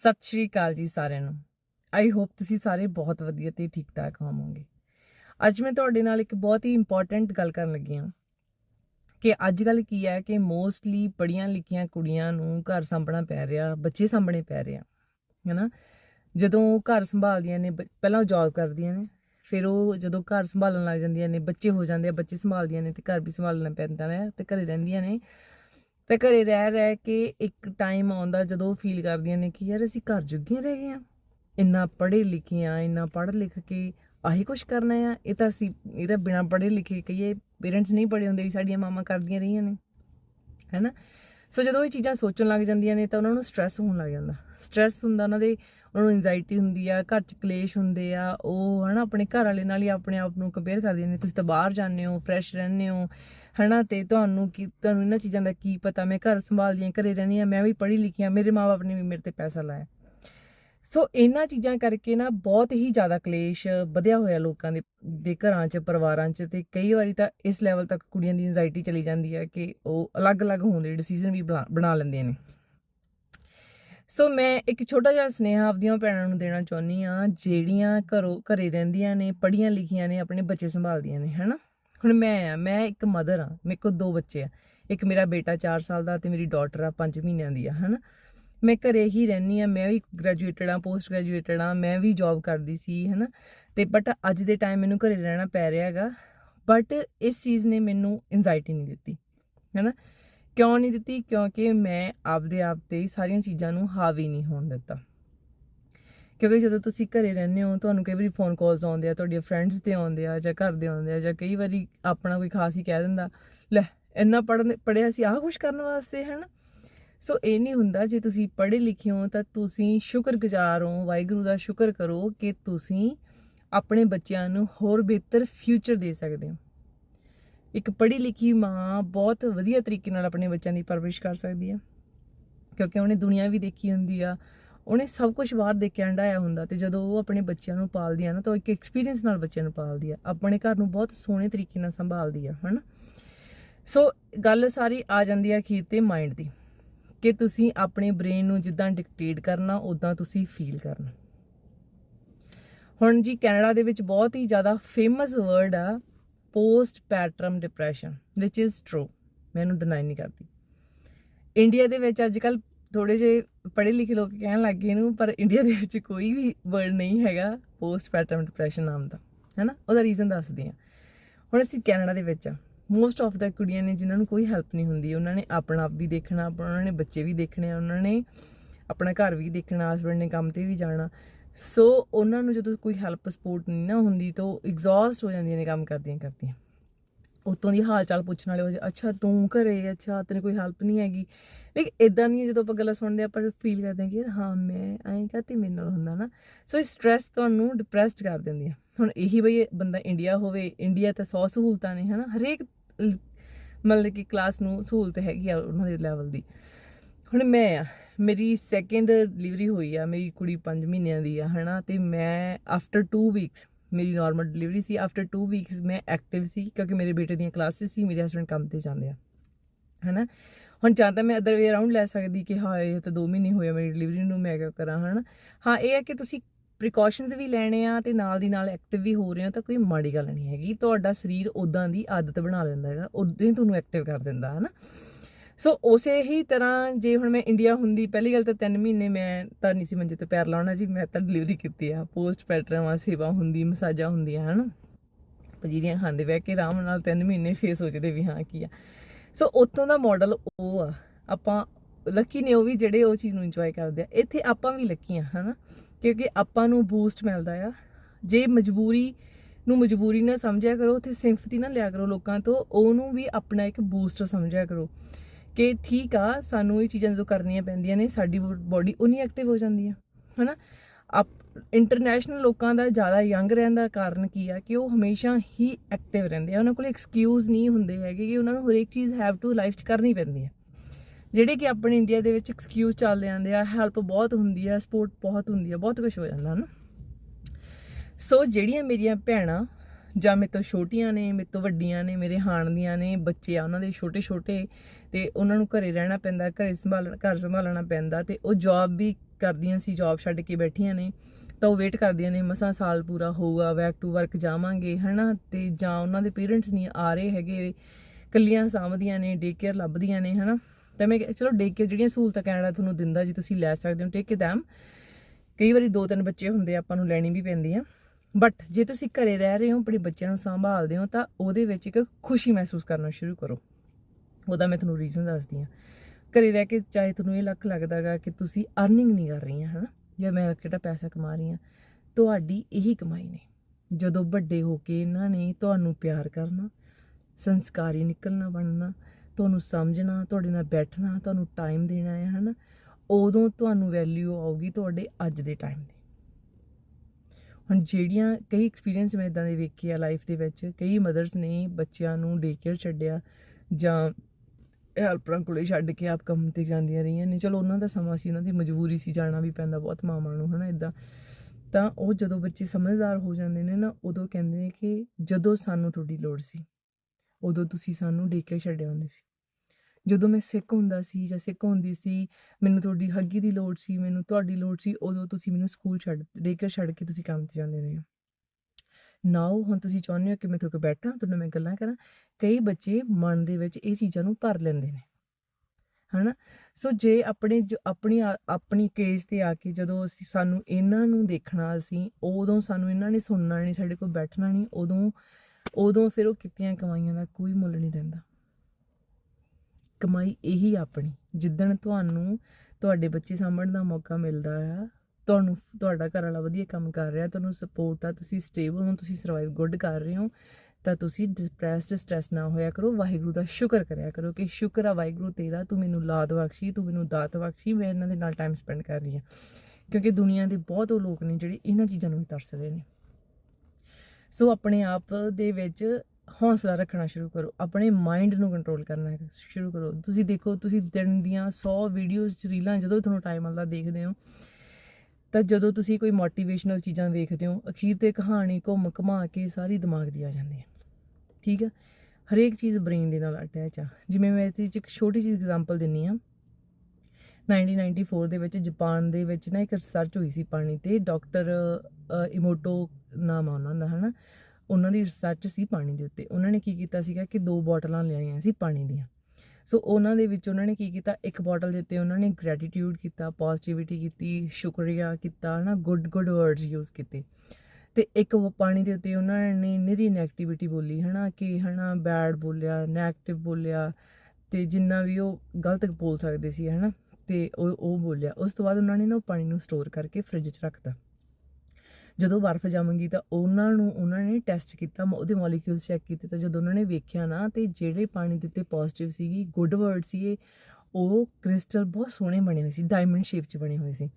ਸਤਿ ਸ਼੍ਰੀ ਅਕਾਲ ਜੀ ਸਾਰਿਆਂ ਨੂੰ। ਆਈ ਹੋਪ ਤੁਸੀਂ ਸਾਰੇ ਬਹੁਤ ਵਧੀਆ ਤੇ ਠੀਕ ਠਾਕ ਹੋਵੋਗੇ। ਅੱਜ ਮੈਂ ਤੁਹਾਡੇ ਨਾਲ ਇੱਕ ਬਹੁਤ ਹੀ ਇੰਪੋਰਟੈਂਟ ਗੱਲ ਕਰਨ ਲੱਗੀ ਹਾਂ ਕਿ ਅੱਜ ਕੱਲ ਕੀ ਹੈ ਕਿ ਮੋਸਟਲੀ ਪੜੀਆਂ ਲਿਖੀਆਂ ਕੁੜੀਆਂ ਨੂੰ ਘਰ ਸੰਭਣਾ ਪੈ ਰਿਹਾ, ਬੱਚੇ ਸਾਂਭਣੇ ਪੈ ਰਿਹਾ ਹੈਨਾ? ਜਦੋਂ ਉਹ ਘਰ ਸੰਭਾਲਦੀਆਂ ਨੇ, ਬ- ਪਹਿਲਾਂ ਉਹ ਜੌਬ ਕਰਦੀਆਂ ਨੇ, ਫਿਰ ਉਹ ਜਦੋਂ ਘਰ ਸੰਭਾਲਣ ਲੱਗ ਜਾਂਦੀਆਂ ਨੇ, ਬੱਚੇ ਹੋ ਜਾਂਦੇ ਆ, ਬੱਚੇ ਸੰਭਾਲਦੀਆਂ ਨੇ ਤੇ ਘਰ ਵੀ ਸੰਭਾਲਣਾ ਪੈਂਦਾ ਹੈ ਤੇ ਘਰੇ ਰਹਿੰਦੀਆਂ ਨੇ ਤੇ ਘਰੇ ਰਹਿ ਰਹਿ ਕੇ ਇੱਕ ਟਾਈਮ ਆਉਂਦਾ ਜਦੋਂ ਫੀਲ ਕਰਦੀਆਂ ਨੇ ਕਿ ਯਾਰ ਅਸੀਂ ਘਰ ਜੁਗੀਆਂ ਰਹਿ ਗਏ ਆ ਇੰਨਾ ਪੜ੍ਹੇ ਲਿਖੇ ਆ ਇੰਨਾ ਪੜ੍ਹ ਲਿਖ ਕੇ ਆਹੀ ਕੁਝ ਕਰਨਾ ਆ। ਇਹ ਤਾਂ ਅਸੀਂ, ਇਹ ਤਾਂ ਬਿਨਾ ਪੜ੍ਹੇ ਲਿਖੇ ਕਹੀਏ ਪੇਰੈਂਟਸ ਨਹੀਂ ਪੜ੍ਹੇ ਹੁੰਦੇ ਵੀ ਸਾਡੀਆਂ ਮਾਮਾ ਕਰਦੀਆਂ ਰਹੀਆਂ ਨੇ, ਹੈਨਾ? ਸੋ ਜਦੋਂ ਇਹ ਚੀਜ਼ਾਂ ਸੋਚਣ ਲੱਗ ਜਾਂਦੀਆਂ ਨੇ ਤਾਂ ਉਹਨਾਂ ਨੂੰ ਸਟ੍ਰੈਸ ਹੋਣ ਲੱਗ ਜਾਂਦਾ। ਸਟ੍ਰੈਸ ਹੁੰਦਾ ਉਹਨਾਂ ਦੇ, ਉਹਨਾਂ ਨੂੰ ਐਂਜ਼ਾਈਟੀ ਹੁੰਦੀ ਆ, ਘਰ ਚ ਕਲੇਸ਼ ਹੁੰਦੇ ਆ, ਉਹ ਹਨਾ ਆਪਣੇ ਘਰ ਵਾਲੇ ਨਾਲ ਹੀ ਆਪਣੇ ਆਪ ਨੂੰ ਕੰਪੇਅਰ ਕਰਦੀਆਂ ਨੇ। ਤੁਸੀਂ ਤਾਂ ਬਾਹਰ ਜਾਂਦੇ ਹੋ ਫਰੈਸ਼ ਰਹਿੰਦੇ ਹੋ ਹਨਾ, ਤੇ ਤੁਹਾਨੂੰ ਕੀ, ਤੁਹਾਨੂੰ ਇਹਨਾਂ ਚੀਜ਼ਾਂ ਦਾ ਕੀ ਪਤਾ? ਮੈਂ ਘਰ ਸੰਭਾਲਦੀ ਹਾਂ ਘਰੇ ਰਹਿੰਦੀ ਹਾਂ ਮੈਂ ਵੀ ਪੜ੍ਹੀ ਲਿਖੀ ਹਾਂ ਮੇਰੇ ਮਾਪੇ ਨੇ ਵੀ ਮੇਰੇ ਤੇ ਪੈਸਾ ਲਾਇਆ। ਸੋ ਇਹਨਾਂ ਚੀਜ਼ਾਂ ਕਰਕੇ ਨਾ ਬਹੁਤ ਹੀ ਜ਼ਿਆਦਾ ਕਲੇਸ਼ ਵਧਿਆ ਹੋਇਆ ਲੋਕਾਂ ਦੇ ਦੇ ਘਰਾਂ 'ਚ, ਪਰਿਵਾਰਾਂ 'ਚ, ਤੇ ਕਈ ਵਾਰੀ ਤਾਂ ਇਸ ਲੈਵਲ ਤੱਕ ਕੁੜੀਆਂ ਦੀ ਐਂਜ਼ਾਈਟੀ ਚਲੀ ਜਾਂਦੀ ਹੈ ਕਿ ਉਹ ਅਲੱਗ-ਅਲੱਗ ਹੋਣ ਦੇ ਡਿਸੀਜਨ ਵੀ ਬਣਾ ਬਣਾ ਲੈਂਦੀਆਂ ਨੇ। ਸੋ ਮੈਂ ਇੱਕ ਛੋਟਾ ਜਿਹਾ ਸੁਨੇਹਾ ਆਪਦੀਆਂ ਭੈਣਾਂ ਨੂੰ ਦੇਣਾ ਚਾਹੁੰਦੀ ਆ ਜਿਹੜੀਆਂ ਘਰੋਂ, ਘਰੇ ਰਹਿੰਦੀਆਂ ਨੇ, ਪੜ੍ਹੀਆਂ ਲਿਖੀਆਂ ਨੇ, ਆਪਣੇ ਬੱਚੇ ਸੰਭਾਲਦੀਆਂ ਨੇ, ਹਨਾ? ਹੁਣ ਮੈਂ ਆ, ਮੈਂ ਇੱਕ ਮਦਰ ਆ, ਮੇਰੇ ਕੋਲ ਦੋ ਬੱਚੇ ਆ। ਇੱਕ ਮੇਰਾ ਬੇਟਾ 4 ਸਾਲ ਦਾ ਤੇ ਮੇਰੀ ਡਾਟਰ ਆ 5 ਮਹੀਨਿਆਂ ਦੀ ਆ, ਹਨਾ? ਮੈਂ ਘਰੇ ਹੀ ਰਹਿੰਦੀ ਆ, ਮੈਂ ਵੀ ਗ੍ਰੈਜੂਏਟਡ ਆ ਪੋਸਟ ਗ੍ਰੈਜੂਏਟਡ ਆ, ਮੈਂ ਵੀ ਜੌਬ ਕਰਦੀ ਸੀ, ਹਨਾ? ਤੇ ਬਟ ਅੱਜ ਦੇ ਟਾਈਮ ਮੈਨੂੰ ਘਰੇ ਰਹਿਣਾ ਪੈ ਰਿਹਾ ਹੈਗਾ ਬਟ ਇਸ ਚੀਜ਼ ਨੇ ਮੈਨੂੰ ਐਂਜ਼ਾਈਟੀ ਨਹੀਂ ਦਿੱਤੀ, ਹੈਨਾ? ਕਿਉਂ ਨਹੀਂ ਦਿੱਤੀ? ਕਿਉਂਕਿ ਮੈਂ ਆਪਦੇ ਆਪ ਤੇ ਸਾਰੀਆਂ ਚੀਜ਼ਾਂ ਨੂੰ ਹਾਵੀ ਨਹੀਂ ਹੋਣ ਦਿੱਤਾ। ਕਿਉਂਕਿ ਜਦੋਂ ਤੁਸੀਂ ਘਰੇ ਰਹਿੰਦੇ ਹੋ, ਤੁਹਾਨੂੰ ਕਈ ਵਾਰੀ ਫੋਨ ਕਾਲਸ ਆਉਂਦੇ ਆ, ਤੁਹਾਡੀਆਂ ਫਰੈਂਡਸ ਦੇ ਆਉਂਦੇ ਆ ਜਾਂ ਘਰ ਦੇ ਆਉਂਦੇ ਆ ਜਾਂ ਕਈ ਵਾਰੀ ਆਪਣਾ ਕੋਈ ਖਾਸ ਹੀ ਕਹਿ ਦਿੰਦਾ, ਲੈ, ਇੰਨਾ ਪੜ੍ਹਨ ਪੜਿਆ ਸੀ, ਆਹ ਕੁਝ ਕਰਨ ਵਾਸਤੇ, ਹਨਾ? ਸੋ ਇਹ ਨਹੀਂ ਹੁੰਦਾ, ਜੇ ਤੁਸੀਂ ਪੜ੍ਹੇ ਲਿਖੇ ਹੋ, ਤਾਂ ਤੁਸੀਂ ਸ਼ੁਕਰਗੁਜ਼ਾਰ ਹੋ, ਵਾਹਿਗੁਰੂ ਦਾ ਸ਼ੁਕਰ ਕਰੋ ਕਿ ਤੁਸੀਂ ਆਪਣੇ ਬੱਚਿਆਂ ਨੂੰ ਹੋਰ ਬਿਹਤਰ ਫਿਊਚਰ ਦੇ ਸਕਦੇ ਹੋ। ਇੱਕ ਪੜ੍ਹੀ ਲਿਖੀ ਮਾਂ ਬਹੁਤ ਵਧੀਆ ਤਰੀਕੇ ਨਾਲ ਆਪਣੇ ਬੱਚਿਆਂ ਦੀ ਪਰਵਰਿਸ਼ ਕਰ ਸਕਦੀ ਆ, ਕਿਉਂਕਿ ਉਹਨੇ ਦੁਨੀਆ ਵੀ ਦੇਖੀ ਹੁੰਦੀ ਆ ਉਹਨੇ ਸਭ ਕੁਝ ਬਾਹਰ ਦੇਖ ਕੇ ਹੰਡਾਇਆ ਹੁੰਦਾ ਤੇ ਜਦੋਂ ਉਹ ਆਪਣੇ ਬੱਚਿਆਂ ਨੂੰ ਪਾਲਦੀ ਆ ਨਾ ਤਾਂ ਉਹ ਇੱਕ ਐਕਸਪੀਰੀਅੰਸ ਨਾਲ ਬੱਚਿਆਂ ਨੂੰ ਪਾਲਦੀ ਆ, ਆਪਣੇ ਘਰ ਨੂੰ ਬਹੁਤ ਸੋਹਣੇ ਤਰੀਕੇ ਨਾਲ ਸੰਭਾਲਦੀ ਆ, ਹਨਾ? ਸੋ ਗੱਲ ਸਾਰੀ ਆ ਜਾਂਦੀ ਆ ਅਖੀਰ ਤੇ ਮਾਈਂਡ ਦੀ, ਕਿ ਤੁਸੀਂ ਆਪਣੇ ਬ੍ਰੇਨ ਨੂੰ ਜਿੱਦਾਂ ਡਿਕਟੇਟ ਕਰਨਾ ਉਦਾਂ ਤੁਸੀਂ ਫੀਲ ਕਰਨਾ। ਹੁਣ ਜੀ ਕੈਨੇਡਾ ਦੇ ਵਿੱਚ ਬਹੁਤ ਹੀ ਜ਼ਿਆਦਾ ਫੇਮਸ ਵਰਡ ਆ ਪੋਸਟ ਪੈਟਰਮ ਡਿਪਰੈਸ਼ਨ ਵਿਚ ਇਜ਼ ਟਰੂ ਮੈਨੂੰ ਡਿਨਾਈ ਨਹੀਂ ਕਰਦੀ। ਇੰਡੀਆ ਦੇ ਵਿੱਚ ਅੱਜ ਕੱਲ ਥੋੜੇ ਜੇ ਪੜ੍ਹੇ ਲਿਖੇ ਲੋਕ ਕਹਿਣ ਲੱਗ ਗਏ ਇਹਨੂੰ ਪਰ ਇੰਡੀਆ ਦੇ ਵਿੱਚ ਕੋਈ ਵੀ ਵਰਡ ਨਹੀਂ ਹੈਗਾ ਪੋਸਟ ਪੈਟਰਮ ਡਿਪਰੈਸ਼ਨ ਨਾਮ ਦਾ ਹੈਨਾ? ਉਹਦਾ ਰੀਜ਼ਨ ਦੱਸਦੀ ਆ ਹੁਣ ਅਸੀਂ ਕੈਨੇਡਾ ਦੇ ਵਿੱਚ ਆ। ਮੋਸਟ ਆਫ ਦਾ ਕੁੜੀਆਂ ਨੇ ਜਿਨ੍ਹਾਂ ਨੂੰ ਕੋਈ ਹੈਲਪ ਨਹੀਂ ਹੁੰਦੀ ਉਹਨਾਂ ਨੇ ਆਪਣਾ ਆਪ ਵੀ ਦੇਖਣਾ ਆਪਣਾ ਉਹਨਾਂ ਨੇ ਬੱਚੇ ਵੀ ਦੇਖਣੇ ਆ, ਉਹਨਾਂ ਨੇ ਆਪਣਾ ਘਰ ਵੀ ਦੇਖਣਾ ਹਸਬੰਡ ਨੇ ਕੰਮ ਤੇ ਵੀ ਜਾਣਾ। ਸੋ ਉਹਨਾਂ ਨੂੰ ਜਦੋਂ ਕੋਈ ਹੈਲਪ ਸਪੋਰਟ ਨਹੀਂ ਨਾ ਹੁੰਦੀ ਤਾਂ ਉਹ ਐਗਜ਼ੌਸਟ ਹੋ ਜਾਂਦੀਆਂ ਨੇ ਕੰਮ ਕਰਦੀਆਂ ਕਰਦੀਆਂ ਉਤੋਂ ਦੀ ਹਾਲ ਚਾਲ ਪੁੱਛਣ ਵਾਲੇ ਹੋ ਜਾ, ਅੱਛਾ ਤੂੰ ਘਰੇ, ਅੱਛਾ ਤੈਨੂੰ ਕੋਈ ਹੈਲਪ ਨਹੀਂ ਹੈਗੀ। ਲੇਕਿਨ ਇਦਾਂ ਨਹੀਂ ਜਦੋਂ ਆਪਾਂ ਗੱਲਾਂ ਸੁਣਦੇ ਆਪਾਂ ਫੀਲ ਕਰਦੇ ਹਾਂ ਕਿ ਯਾਰ, ਹਾਂ, ਮੈਂ ਐਂ ਕਹਤੀ ਮੇਰੇ ਨਾਲ ਹੁੰਦਾ ਨਾ। ਸੋ ਇਹ ਸਟ੍ਰੈਸ ਤੁਹਾਨੂੰ ਡਿਪਰੈਸਡ ਕਰ ਦਿੰਦੀ ਹੈ ਹੁਣ ਇਹੀ ਬਈ ਬੰਦਾ ਇੰਡੀਆ ਹੋਵੇ ਇੰਡੀਆ ਤਾਂ 100 ਸਹੂਲਤਾਂ ਨੇ, ਹਨਾ? ਹਰੇਕ ਮਤਲਬ ਕਿ ਕਲਾਸ ਨੂੰ ਸਹੂਲਤ ਹੈਗੀ ਆ ਉਹਨਾਂ ਦੇ ਲੈਵਲ ਦੀ। ਹੁਣ ਮੈਂ ਆ, ਮੇਰੀ ਸੈਕੰਡ ਡਿਲੀਵਰੀ ਹੋਈ ਆ, ਮੇਰੀ ਕੁੜੀ 5 ਮਹੀਨਿਆਂ ਦੀ ਆ, ਹਨਾ? ਤੇ ਮੈਂ ਆਫਟਰ 2 ਵੀਕਸ ਮੇਰੀ ਨਾਰਮਲ ਡਿਲੀਵਰੀ ਸੀ। ਆਫਟਰ 2 ਵੀਕਸ ਮੈਂ ਐਕਟਿਵ ਸੀ ਕਿਉਂਕਿ ਮੇਰੇ ਬੇਟੇ ਦੀਆਂ ਕਲਾਸਿਸ ਸੀ, ਮੇਰੇ ਹਸਬੰਡ ਕੰਮ ਤੇ ਜਾਂਦੇ ਆ। ਹਨਾ? ਹੁਣ ਜਾਂ ਤਾਂ ਮੈਂ ਅਦਰ ਵੇ ਅਰਾਊਂਡ ਲੈ ਸਕਦੀ ਕਿ ਹਾਂ, ਇਹ ਤਾਂ 2 ਮਹੀਨੇ ਹੋਏ ਆ ਮੇਰੀ ਡਿਲੀਵਰੀ ਨੂੰ, ਮੈਂ ਕਿਆ ਕਰਾਂ, ਹਨਾ? ਹਾਂ, ਇਹ ਹੈ ਕਿ ਤੁਸੀਂ ਪ੍ਰੀਕਾਸ਼ਨਸ ਵੀ ਲੈਣੇ ਆ ਤੇ ਨਾਲ ਦੀ ਨਾਲ ਐਕਟਿਵ ਵੀ ਹੋ ਰਹੇ ਹੋ ਤਾਂ ਕੋਈ ਮਾੜੀ ਗੱਲ ਨਹੀਂ ਹੈਗੀ। ਤੁਹਾਡਾ ਸਰੀਰ ਉਦਾਂ ਦੀ ਆਦਤ ਬਣਾ ਲੈਂਦਾ ਹੈਗਾ ਉਦਾਂ ਹੀ ਤੁਹਾਨੂੰ ਐਕਟਿਵ ਕਰ ਦਿੰਦਾ, ਹਨਾ? ਸੋ ਉਸੇ ਹੀ ਤਰ੍ਹਾਂ ਜੇ ਹੁਣ ਮੈਂ ਇੰਡੀਆ ਹੁੰਦੀ, ਪਹਿਲੀ ਗੱਲ ਤਾਂ 3 ਮਹੀਨੇ ਮੈਂ ਤਾਂ ਨਹੀਂ ਸੀ ਮੰਜੇ ਤੇ ਪੈਰ ਲਾਉਣਾ ਜੀ, ਮੈਂ ਤਾਂ ਡਿਲੀਵਰੀ ਕੀਤੀ ਆ। ਪੋਸਟ ਪੈਟਰਮਾ ਸੇਵਾ ਹੁੰਦੀ, ਮਸਾਜਾ ਹੁੰਦੀਆਂ, ਹਨ। ਪਜੀਰੀਆਂ ਖਾਂਦੇ ਬਹਿ ਕੇ ਆਰਾਮ ਨਾਲ 3 ਮਹੀਨੇ ਫੇਰ ਸੋਚਦੇ ਵੀ ਹਾਂ ਕੀ ਆ। ਸੋ ਉੱਥੋਂ ਦਾ ਮਾਡਲ ਉਹ ਆ। ਆਪਾਂ ਲੱਕੀ ਨੇ ਉਹ ਵੀ ਜਿਹੜੇ ਉਹ ਚੀਜ਼ ਨੂੰ ਇੰਜੋਏ ਕਰਦੇ ਆ। ਇੱਥੇ ਆਪਾਂ ਵੀ ਲੱਕੀ ਆ, ਹਨਾ। ਕਿਉਂਕਿ ਆਪਾਂ ਨੂੰ ਬੂਸਟ ਮਿਲਦਾ ਆ। ਜੇ ਮਜਬੂਰੀ ਨੂੰ ਮਜਬੂਰੀ ਨਾ ਸਮਝਿਆ ਕਰੋ ਤੇ ਸਿੰਪਥੀ ਨਾ ਲਿਆ ਕਰੋ ਲੋਕਾਂ ਤੋਂ, ਉਹਨੂੰ ਵੀ ਆਪਣਾ ਇੱਕ ਬੂਸਟਰ ਸਮਝਿਆ ਕਰੋ। ਕਿ ਠੀਕ ਆ, ਸਾਨੂੰ ਇਹ ਚੀਜ਼ਾਂ ਜਦੋਂ ਕਰਨੀਆਂ ਪੈਂਦੀਆਂ ਨੇ, ਸਾਡੀ ਬੋਡੀ ਉਨੀ ਐਕਟਿਵ ਹੋ ਜਾਂਦੀ ਆ, ਹਨਾ? ਆਪ ਇੰਟਰਨੈਸ਼ਨਲ ਲੋਕਾਂ ਦਾ ਜ਼ਿਆਦਾ ਯੰਗ ਰਹਿਣ ਦਾ ਕਾਰਨ ਕੀ ਆ ਕਿ ਉਹ ਹਮੇਸ਼ਾ ਹੀ ਐਕਟਿਵ ਰਹਿੰਦੇ ਆ। ਉਹਨਾਂ ਕੋਲ ਐਕਸਕਿਊਜ਼ ਨਹੀਂ ਹੁੰਦੇ ਹੈਗੇ ਕਿ ਉਹਨਾਂ ਨੂੰ ਹਰੇਕ ਚੀਜ਼ ਹੈਵ ਟੂ ਲਾਈਫ 'ਚ ਕਰਨੀ ਪੈਂਦੀ ਹੈ ਜਿਹੜੇ ਕਿ ਆਪਣੇ ਇੰਡੀਆ ਦੇ ਵਿੱਚ ਐਕਸਕਿਊਜ਼ ਚੱਲ ਜਾਂਦੇ ਆ ਹੈਲਪ ਬਹੁਤ ਹੁੰਦੀ ਆ ਸਪੋਰਟ ਬਹੁਤ ਹੁੰਦੀ ਆ, ਬਹੁਤ ਕੁਝ ਹੋ ਜਾਂਦਾ ਨਾ ਸੋ ਜਿਹੜੀਆਂ ਮੇਰੀਆਂ ਭੈਣਾਂ ਜਾਂ ਮੇਰੇ ਤੋਂ ਛੋਟੀਆਂ ਨੇ ਮੇਰੇ ਤੋਂ ਵੱਡੀਆਂ ਨੇ ਮੇਰੇ ਹਾਣ ਦੀਆਂ ਨੇ ਬੱਚੇ ਆ ਉਹਨਾਂ ਦੇ ਛੋਟੇ ਛੋਟੇ ਤੇ ਉਹਨਾਂ ਨੂੰ ਘਰੇ ਰਹਿਣਾ ਪੈਂਦਾ ਘਰੇ ਸੰਭਾਲਣਾ ਘਰ ਸੰਭਾਲਣਾ ਪੈਂਦਾ ਤੇ ਉਹ ਜੌਬ ਵੀ ਕਰਦੀਆਂ ਸੀ ਜੌਬ ਛੱਡ ਕੇ ਬੈਠੀਆਂ ਨੇ ਤਾਂ ਉਹ ਵੇਟ ਕਰਦੀਆਂ ਨੇ ਮਸਾਂ ਸਾਲ ਪੂਰਾ ਹੋਊਗਾ ਬੈਕ ਟੂ ਵਰਕ ਜਾਵਾਂਗੇ ਹਨਾ? ਤੇ ਜਾਂ ਉਹਨਾਂ ਦੇ ਪੇਰੈਂਟਸ ਨਹੀਂ ਆ ਰਹੇ ਹੈਗੇ ਕੱਲੀਆਂ ਸਾਂਭਦੀਆਂ ਨੇ ਡੇ ਕੇਅਰ ਲੱਭਦੀਆਂ ਨੇ ਹਨਾ? ਤਾਂ ਮੈਂ ਚਲੋ ਡੇ ਕੇਅਰ ਜਿਹੜੀਆਂ ਸਹੂਲਤਾਂ ਕੈਨੇਡਾ ਤੁਹਾਨੂੰ ਦਿੰਦਾ ਜੀ ਤੁਸੀਂ ਲੈ ਸਕਦੇ ਹੋ ਟੇਕ ਦੈਮ ਕਈ ਵਾਰੀ ਦੋ ਤਿੰਨ ਬੱਚੇ ਹੁੰਦੇ ਆ, ਆਪਾਂ ਨੂੰ ਲੈਣੀ ਵੀ ਪੈਂਦੀ ਆ। ਬਟ ਜੇ ਤੁਸੀਂ ਘਰੇ ਰਹਿ ਰਹੇ ਹੋ, ਆਪਣੇ ਬੱਚਿਆਂ ਨੂੰ ਸੰਭਾਲਦੇ ਹੋ, ਤਾਂ ਉਹਦੇ ਵਿੱਚ ਇੱਕ ਖੁਸ਼ੀ ਮਹਿਸੂਸ ਕਰਨਾ ਸ਼ੁਰੂ ਕਰੋ। ਉਹਦਾ ਮੈਂ ਤੁਹਾਨੂੰ ਰੀਜ਼ਨ ਦੱਸਦੀ ਹਾਂ। ਘਰੇ ਰਹਿ ਕੇ ਚਾਹੇ ਤੁਹਾਨੂੰ ਇਹ ਲੱਖ ਲੱਗਦਾਗਾ ਕਿ ਤੁਸੀਂ ਅਰਨਿੰਗ ਨਹੀਂ ਕਰ ਰਹੀਆਂ, ਹਨਾ? ਜਾਂ ਮੈਂ ਕਿਹੜਾ ਪੈਸਾ ਕਮਾ ਰਹੀ ਹਾਂ। ਤੁਹਾਡੀ ਇਹੀ ਕਮਾਈ ਨੇ। ਜਦੋਂ ਵੱਡੇ ਹੋ ਕੇ ਇਹਨਾਂ ਨੇ ਤੁਹਾਨੂੰ ਪਿਆਰ ਕਰਨਾ, ਸੰਸਕਾਰੀ ਨਿਕਲਣਾ, ਬਣਨਾ, ਤੁਹਾਨੂੰ ਸਮਝਣਾ, ਤੁਹਾਡੇ ਨਾਲ ਬੈਠਣਾ, ਤੁਹਾਨੂੰ ਟਾਈਮ ਦੇਣਾ ਹੈ, ਹਨਾ? ਉਦੋਂ ਤੁਹਾਨੂੰ ਵੈਲਿਊ ਆਊਗੀ ਤੁਹਾਡੇ ਅੱਜ ਦੇ ਟਾਈਮ ਦੀ ਹੁਣ ਜਿਹੜੀਆਂ ਕਈ ਐਕਸਪੀਰੀਅੰਸ ਮੈਂ ਇਦਾਂ ਦੇ ਵੇਖੇ ਆ ਲਾਈਫ ਦੇ ਵਿੱਚ, ਕਈ ਮਦਰਸ ਨੇ ਬੱਚਿਆਂ ਨੂੰ ਡੇ ਕੇਅਰ ਛੱਡਿਆ ਜਾਂ ਹੈਲਪਰਾਂ ਕੋਲੇ ਛੱਡ ਕੇ ਆਪ ਕੰਮ ਤੇ ਜਾਂਦੀਆਂ ਰਹੀਆਂ ਨੇ। ਚਲੋ ਉਹਨਾਂ ਦਾ ਸਮਾਂ ਸੀ, ਉਹਨਾਂ ਦੀ ਮਜਬੂਰੀ ਸੀ, ਜਾਣਾ ਵੀ ਪੈਂਦਾ ਬਹੁਤ ਮਾਵਾਂ ਨੂੰ, ਹਨਾ ਇਦਾਂ ਤਾਂ ਉਹ ਜਦੋਂ ਬੱਚੇ ਸਮਝਦਾਰ ਹੋ ਜਾਂਦੇ ਨੇ ਨਾ, ਉਦੋਂ ਕਹਿੰਦੇ ਨੇ ਕਿ ਜਦੋਂ ਸਾਨੂੰ ਤੁਹਾਡੀ ਲੋੜ ਸੀ, ਉਦੋਂ ਤੁਸੀਂ ਸਾਨੂੰ ਡੇ ਕੇ ਛੱਡਿਆ ਹੁੰਦੇ ਸੀ। ਜਦੋਂ ਮੈਂ ਸਿੱਖ ਹੁੰਦਾ ਸੀ ਜਾਂ ਸਿੱਖ ਹੁੰਦੀ ਸੀ, ਮੈਨੂੰ ਤੁਹਾਡੀ ਹੱਗੀ ਦੀ ਲੋੜ ਸੀ, ਮੈਨੂੰ ਤੁਹਾਡੀ ਲੋੜ ਸੀ, ਉਦੋਂ ਤੁਸੀਂ ਮੈਨੂੰ ਸਕੂਲ ਛੱਡ ਡੇਕਰ ਛੱਡ ਕੇ ਤੁਸੀਂ ਕੰਮ ਤੇ ਜਾਂਦੇ ਰਹੇ ਹੋ। ਨਾਓ ਹੁਣ ਤੁਸੀਂ ਚਾਹੁੰਦੇ ਹੋ ਕਿ ਮੈਂ ਤੁਹਾਡੇ ਕੋਲ ਬੈਠਾਂ ਤੁਹਾਨੂੰ ਮੈਂ ਗੱਲਾਂ ਕਰਾਂ, ਕਈ ਬੱਚੇ ਮਨ ਦੇ ਵਿੱਚ ਇਹ ਚੀਜ਼ਾਂ ਨੂੰ ਭਰ ਲੈਂਦੇ ਨੇ। ਹਨਾ? ਸੋ ਜੇ ਆਪਣੇ ਜੋ, ਆਪਣੀ ਆ- ਆਪਣੀ ਕੇਜ ਤੇ ਆ ਕੇ ਜਦੋਂ ਅਸੀਂ ਸਾਨੂੰ ਇਹਨਾਂ ਨੂੰ ਦੇਖਣਾ ਅਸੀਂ ਉਦੋਂ ਸਾਨੂੰ ਇਹਨਾਂ ਨੇ ਸੁਣਨਾ ਨਹੀਂ ਸਾਡੇ ਕੋਲ ਬੈਠਣਾ ਨਹੀਂ ਉਦੋਂ ਉਦੋਂ ਫਿਰ ਉਹ ਕੀਤੀਆਂ ਕਮਾਈਆਂ ਦਾ ਕੋਈ ਮੁੱਲ ਨਹੀਂ ਰਹਿੰਦਾ। ਕਮਾਈ ਇਹੀ ਆਪਣੀ। ਜਿੱਦਣ ਤੁਹਾਨੂੰ ਤੁਹਾਡੇ ਬੱਚੇ ਸਾਂਭਣ ਦਾ ਮੌਕਾ ਮਿਲਦਾ ਆ, ਤੁਹਾਨੂੰ ਤੁਹਾਡਾ ਘਰ ਵਾਲਾ ਵਧੀਆ ਕੰਮ ਕਰ ਰਿਹਾ, ਤੁਹਾਨੂੰ ਸਪੋਰਟ ਆ, ਤੁਸੀਂ ਸਟੇਬਲ ਹੋ, ਤੁਸੀਂ ਸਰਵਾਈਵ ਗੁੱਡ ਕਰ ਰਹੇ ਹੋ, ਤਾਂ ਤੁਸੀਂ ਡਿਪਰੈਸਡ ਸਟ੍ਰੈਸ ਨਾ ਹੋਇਆ ਕਰੋ, ਵਾਹਿਗੁਰੂ ਦਾ ਸ਼ੁਕਰ ਕਰਿਆ ਕਰੋ ਕਿ ਸ਼ੁਕਰ ਆ ਵਾਹਿਗੁਰੂ ਤੇਰਾ, ਤੂੰ ਮੈਨੂੰ ਲਾਦ ਬਖਸ਼ੀ, ਤੂੰ ਮੈਨੂੰ ਦਾਤ ਬਖਸ਼ੀ, ਮੈਂ ਇਹਨਾਂ ਦੇ ਨਾਲ ਟਾਈਮ ਸਪੈਂਡ ਕਰ ਰਹੀ ਹਾਂ। ਕਿਉਂਕਿ ਦੁਨੀਆ ਦੇ ਬਹੁਤ ਉਹ ਲੋਕ ਨੇ ਜਿਹੜੇ ਇਹਨਾਂ ਚੀਜ਼ਾਂ ਨੂੰ ਵੀ ਤਰਸ ਰਹੇ ਨੇ। ਸੋ ਆਪਣੇ ਆਪ ਦੇ ਵਿੱਚ ਹੌਸਲਾ ਰੱਖਣਾ ਸ਼ੁਰੂ ਕਰੋ, ਆਪਣੇ ਮਾਈਂਡ ਨੂੰ ਕੰਟਰੋਲ ਕਰਨਾ ਸ਼ੁਰੂ ਕਰੋ। ਤੁਸੀਂ ਦੇਖੋ, ਤੁਸੀਂ ਦਿਨ ਦੀਆਂ 100 ਵੀਡੀਓਜ਼ ਰੀਲਾਂ ਜਦੋਂ ਤੁਹਾਨੂੰ ਟਾਈਮ ਮਿਲਦਾ ਦੇਖਦੇ ਹੋ, ਤਾਂ ਜਦੋਂ ਤੁਸੀਂ ਕੋਈ ਮੋਟੀਵੇਸ਼ਨਲ ਚੀਜ਼ਾਂ ਵੇਖਦੇ ਹੋ, ਅਖੀਰ ਤੇ ਕਹਾਣੀ ਘੁੰਮ ਘਮਾ ਕੇ ਸਾਰੀ ਦਿਮਾਗ ਦੀ ਆ ਜਾਂਦੀ ਹੈ। ਠੀਕ ਹੈ? ਹਰੇਕ ਚੀਜ਼ ਬ੍ਰੇਨ ਦੇ ਨਾਲ ਅਟੈਚ ਆ। ਜਿਵੇਂ ਮੈਂ ਇਹਦੇ 'ਚ ਇੱਕ ਛੋਟੀ ਜਿਹੀ ਐਗਜ਼ਾਮਪਲ ਦਿੰਨੀ ਆ 1994 ਦੇ ਵਿੱਚ ਜਾਪਾਨ ਦੇ ਵਿੱਚ ਨਾ ਇੱਕ ਰਿਸਰਚ ਹੋਈ ਸੀ ਪਾਣੀ ਤੇ ਡਾਕਟਰ ਇਮੋਟੋ ਨਾਮ ਆ ਉਹਨਾਂ ਦਾ, ਹਨਾ? ਉਹਨਾਂ ਦੀ ਰਿਸਰਚ ਸੀ ਪਾਣੀ ਦੇ ਉੱਤੇ। ਉਹਨਾਂ ਨੇ ਕੀ ਕੀਤਾ ਸੀਗਾ ਕਿ ਦੋ ਬੋਟਲਾਂ ਲਿਆਈਆਂ ਸੀ ਪਾਣੀ ਦੀਆਂ। ਸੋ ਉਹਨਾਂ ਦੇ ਵਿੱਚ ਉਹਨਾਂ ਨੇ ਕੀ ਕੀਤਾ, ਇੱਕ ਬੋਟਲ ਦੇ ਉੱਤੇ ਉਹਨਾਂ ਨੇ ਗ੍ਰੈਟੀਟਿਊਡ ਕੀਤਾ ਪੋਜ਼ਿਟਿਵਿਟੀ ਕੀਤੀ, ਸ਼ੁਕਰੀਆ ਕੀਤਾ, ਹਨਾ ਗੁੱਡ ਗੁੱਡ ਵਰਡਸ ਯੂਜ਼ ਕੀਤੇ। ਤੇ ਇੱਕ ਪਾਣੀ ਦੇ ਉੱਤੇ ਉਹਨਾਂ ਨੇ ਨਿਰੀ ਨੈਗੇਟਿਵਿਟੀ ਬੋਲੀ, ਹਨਾ, ਕਿ, ਹਨਾ ਬੈਡ ਬੋਲਿਆ ਨੈਗੇਟਿਵ ਬੋਲਿਆ, ਤੇ ਜਿੰਨਾ ਵੀ ਉਹ ਗਲਤ ਬੋਲ ਸਕਦੇ ਸੀ, ਹਨਾ, ਤੇ ਉਹ ਉਹ ਬੋਲਿਆ। ਉਸ ਤੋਂ ਬਾਅਦ ਉਹਨਾਂ ਨੇ ਨਾ ਉਹ ਪਾਣੀ ਨੂੰ ਸਟੋਰ ਕਰਕੇ ਫ੍ਰਿਜ 'ਚ ਰੱਖਤਾ। ਜਦੋਂ ਬਰਫ਼ ਜੰਮਗੀ ਤਾਂ ਉਹਨਾਂ ਨੂੰ, ਉਹਨਾਂ ਨੇ ਟੈਸਟ ਕੀਤਾ, ਮ- ਉਹਦੇ ਮੋਲੀਕਿਊਲਸ ਚੈੱਕ ਕੀਤੇ ਤਾਂ ਜਦੋਂ ਉਹਨਾਂ ਨੇ ਵੇਖਿਆ ਨਾ ਤੇ ਜਿਹੜੇ ਪਾਣੀ ਦੇ ਉੱਤੇ ਪੋਜ਼ਿਟਿਵ ਸੀਗੀ ਗੁੱਡ ਵਰਡ ਸੀ ਉਹ ਕ੍ਰਿਸਟਲ ਬਹੁਤ ਸੋਹਣੇ ਬਣੇ ਹੋਏ ਸੀ ਡਾਇਮੰਡ ਸ਼ੇਪ 'ਚ ਬਣੇ ਹੋਏ ਸੀ।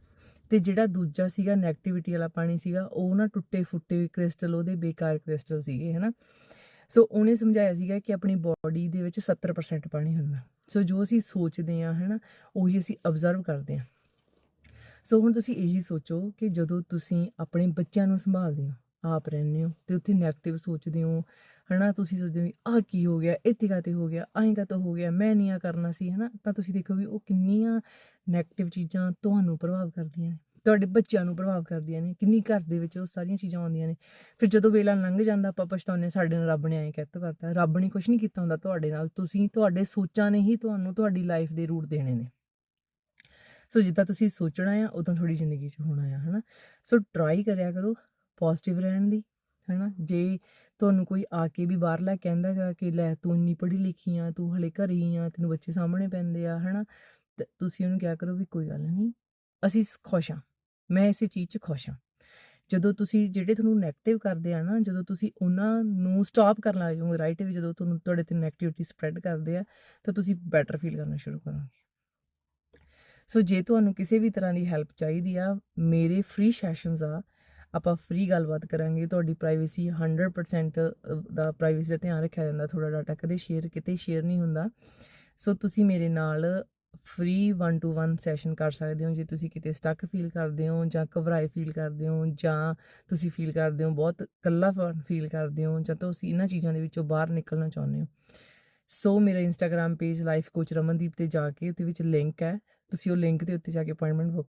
ਤੇ ਜਿਹੜਾ ਦੂਜਾ ਸੀਗਾ 네ਗੇਟਿਵਿਟੀ ਵਾਲਾ ਪਾਣੀ ਸੀਗਾ, ਉਹ ਨਾ ਟੁੱਟੇ ਫੁੱਟੇ ਕ੍ਰਿਸਟਲ ਉਹਦੇ ਬੇਕਾਰ ਕ੍ਰਿਸਟਲ ਸੀਗੇ, ਹਨਾ। ਸੋ ਉਹਨੇ ਸਮਝਾਇਆ ਸੀਗਾ ਕਿ ਆਪਣੀ ਬਾਡੀ ਦੇ ਵਿੱਚ 70% ਪਾਣੀ ਹੁੰਦਾ। ਸੋ ਜੋ ਅਸੀਂ ਸੋਚਦੇ ਆ ਹਨਾ, ਉਹੀ ਅਸੀਂ ਅਬਜ਼ਰਵ ਕਰਦੇ ਆ ਸੋ ਹੁਣ ਤੁਸੀਂ ਇਹੀ ਸੋਚੋ ਕਿ ਜਦੋਂ ਤੁਸੀਂ ਆਪਣੇ ਬੱਚਿਆਂ ਨੂੰ ਸੰਭਾਲਦੇ ਹੋ ਆਪ ਰਹਿੰਦੇ ਹੋ ਤੇ ਉੱਥੇ 네ਗੇਟਿਵ ਸੋਚਦੇ ਹੋ ਹਨਾ? ਤੁਸੀਂ ਸੋਚਦੇ ਹੋ ਆ ਕੀ ਹੋ ਗਿਆ ਇੱਥੇ ਕਾਤੇ ਹੋ ਗਿਆ ਆਏਂ ਕਾਤੇ ਹੋ ਗਿਆ ਮੈਂ ਨਹੀਂ ਆ ਕਰਨਾ ਸੀ ਹਨਾ? ਤਾਂ ਤੁਸੀਂ ਦੇਖੋ ਵੀ ਉਹ ਕਿੰਨੀਆਂ 네ਗੇਟਿਵ ਚੀਜ਼ਾਂ ਤੁਹਾਨੂੰ ਪ੍ਰਭਾਵ ਕਰਦੀਆਂ ਨੇ ਤੁਹਾਡੇ ਬੱਚਿਆਂ ਨੂੰ ਪ੍ਰਭਾਵ ਕਰਦੀਆਂ ਨੇ ਕਿੰਨੀ ਘਰ ਦੇ ਵਿੱਚ ਉਹ ਸਾਰੀਆਂ ਚੀਜ਼ਾਂ ਆਉਂਦੀਆਂ ਨੇ। ਫਿਰ ਜਦੋਂ ਵੇਲਾ ਲੰਘ ਜਾਂਦਾ ਆਪਾਂ ਪਛਤਾਉਂਦੇ ਹਾਂ, ਸਾਡੇ ਨਾਲ ਰੱਬ ਨੇ ਐਂ ਕਹਿ ਕਰਤਾ ਰੱਬ ਨੇ ਕੁਝ ਨਹੀਂ ਕੀਤਾ ਹੁੰਦਾ ਤੁਹਾਡੇ ਨਾਲ ਤੁਸੀਂ ਤੁਹਾਡੇ ਸੋਚਾਂ ਨੇ ਹੀ ਤੁਹਾਨੂੰ ਤੁਹਾਡੀ ਲਾਈਫ ਦੇ ਰੂਟ ਦੇਣੇ ਨੇ। ਸੋ ਜਿੱਦਾਂ ਤੁਸੀਂ ਸੋਚਣਾ ਆ, ਉਦਾਂ ਥੋੜੀ ਜ਼ਿੰਦਗੀ 'ਚ ਹੋਣਾ ਆ, ਹਨਾ? ਸੋ ਟਰਾਈ ਕਰਿਆ ਕਰੋ ਪੋਜ਼ਿਟਿਵ ਰਹਿਣ ਦੀ, ਹਨਾ? ਜੇ ਤੁਹਾਨੂੰ ਕੋਈ ਆ ਕੇ ਵੀ ਬਾਹਰਲਾ ਕਹਿੰਦਾ ਗਾ ਕਿ ਲੈ ਤੂੰ ਇੰਨੀ ਪੜ੍ਹੀ ਲਿਖੀ ਆ, ਤੂੰ ਹਲੇ ਘਰੇ ਹੀ ਆ, ਤੈਨੂੰ ਬੱਚੇ ਸਾਹਮਣੇ ਪੈਂਦੇ ਆ, ਹਨਾ? ਤੇ ਤੁਸੀਂ ਉਹਨੂੰ ਕਿਹਾ ਕਰੋ ਵੀ ਕੋਈ ਗੱਲ ਨਹੀਂ, ਅਸੀਂ ਖੁਸ਼ ਆ, ਮੈਂ ਇਸੇ ਚੀਜ਼ 'ਚ ਖੁਸ਼ ਆ। ਜਦੋਂ ਤੁਸੀਂ ਜਿਹੜੇ ਤੁਹਾਨੂੰ 네ਗੇਟਿਵ ਕਰਦੇ ਆ ਨਾ, ਜਦੋਂ ਤੁਸੀਂ ਉਹਨਾਂ ਨੂੰ ਸਟਾਪ ਕਰਨ ਲੱਗ ਜਾਓਗੇ ਰਾਈਟ ਵੀ ਜਦੋਂ ਤੁਹਾਨੂੰ ਤੁਹਾਡੇ ਤੇ 네ਗੇਟਿਵਿਟੀ ਸਪਰੈਡ ਕਰਦੇ ਆ, ਤਾਂ ਤੁਸੀਂ ਬੈਟਰ ਫੀਲ ਕਰਨਾ ਸ਼ੁਰੂ ਕਰੋਗੇ। ਸੋ ਜੇ ਤੁਹਾਨੂੰ ਕਿਸੇ ਵੀ ਤਰ੍ਹਾਂ ਦੀ ਹੈਲਪ ਚਾਹੀਦੀ ਆ, ਮੇਰੇ ਫ੍ਰੀ ਸੈਸ਼ਨਸ ਆ, ਆਪਾਂ ਫ੍ਰੀ ਗੱਲਬਾਤ ਕਰਾਂਗੇ, ਤੁਹਾਡੀ ਪ੍ਰਾਈਵੇਸੀ 100% ਦਾ ਪ੍ਰਾਈਵੇਸੀ ਦਾ ਧਿਆਨ ਰੱਖਿਆ ਜਾਂਦਾ ਥੋੜਾ ਡਾਟਾ ਕਦੇ ਸ਼ੇਅਰ ਕਿਤੇ ਸ਼ੇਅਰ ਨਹੀਂ ਹੁੰਦਾ। ਸੋ ਤੁਸੀਂ ਮੇਰੇ ਨਾਲ ਫ੍ਰੀ 1 ਟੂ 1 ਸੈਸ਼ਨ ਕਰ ਸਕਦੇ ਹੋ, ਜੇ ਤੁਸੀਂ ਕਿਤੇ ਸਟਕ ਫੀਲ ਕਰਦੇ ਹੋ ਜਾਂ ਘਬਰਾਏ ਫੀਲ ਕਰਦੇ ਹੋ ਜਾਂ ਤੁਸੀਂ ਫੀਲ ਕਰਦੇ ਹੋ ਬਹੁਤ ਇਕੱਲਾ ਫੀਲ ਕਰਦੇ ਹੋ ਜਾਂ ਤੁਸੀਂ ਇਹਨਾਂ ਚੀਜ਼ਾਂ ਦੇ ਵਿੱਚੋਂ ਬਾਹਰ ਨਿਕਲਣਾ ਚਾਹੁੰਦੇ ਹੋ। ਸੋ ਮੇਰਾ Instagram page life coach Ramandeep ਤੇ ਜਾ ਕੇ ਉਹਦੇ ਵਿੱਚ ਲਿੰਕ ਹੈ। ਤੁਸੀਂ ਉਹ ਲਿੰਕ ਦੇ ਉੱਤੇ ਜਾ ਕੇ ਅਪਾਇੰਟਮੈਂਟ ਬੁੱਕ